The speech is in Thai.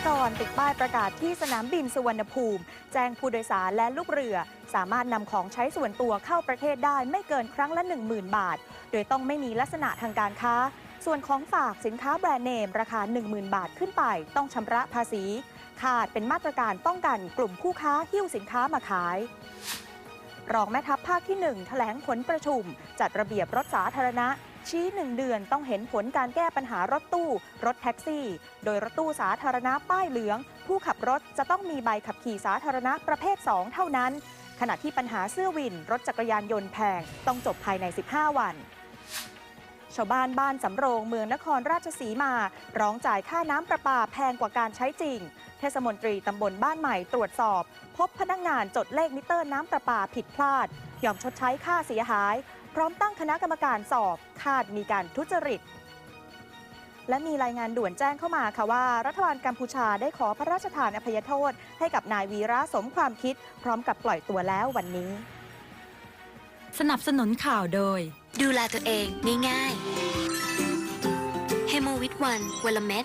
ากากรติดป้ายประกาศที่สนามบินสุวรรณภูมิ แจ้งผู้โดยสารและลูกเรือ สามารถนำของใช้ส่วนตัวเข้าประเทศได้ไม่เกินครั้งละ 10,000 บาท โดยต้องไม่มีลักษณะทางการค้า ส่วนของฝากสินค้าแบรนด์เนม ราคา 10,000 บาทขึ้นไป ต้องชำระภาษี ขาดเป็นมาตรการป้องกันกลุ่มผู้ค้าหิ้วสินค้ามาขายรองแม่ทัพภาคที่ 1 แถลงผลประชุม จัดระเบียบรถสาธารณะ ชี้ 1 เดือนต้องเห็นผลการแก้ปัญหารถตู้ รถแท็กซี่ โดยรถตู้สาธารณะป้ายเหลือง ผู้ขับรถจะต้องมีใบขับขี่สาธารณะประเภท 2 เท่านั้น ขณะที่ปัญหาเสื้อวิน รถจักรยานยนต์แพงต้องจบภายใน 15 วัน ชาวบ้านบ้านสำโรงเมืองนครราชสีมา ร้องจ่ายค่าน้ำประปาแพงกว่าการใช้จริง เทศมนตรีตำบลบ้านใหม่ตรวจสอบ พบพนักงานจดเลขมิเตอร์น้ำประปาผิดพลาด ยอมชดใช้ค่าเสียหาย พร้อมตั้งคณะกรรมการสอบ คาดมีการทุจริตและมีรายงานด่วนแจ้งเข้ามาค่ะว่า รัฐบาลกัมพูชาได้ขอพระราชทานอภัยโทษ ให้กับนายวีระสมความคิด พร้อมกับปล่อยตัวแล้ววันนี้ สนับสนุนข่าวโดย ดูแลตัวเองง่ายๆเฮโมวิตวันวันละเม็ด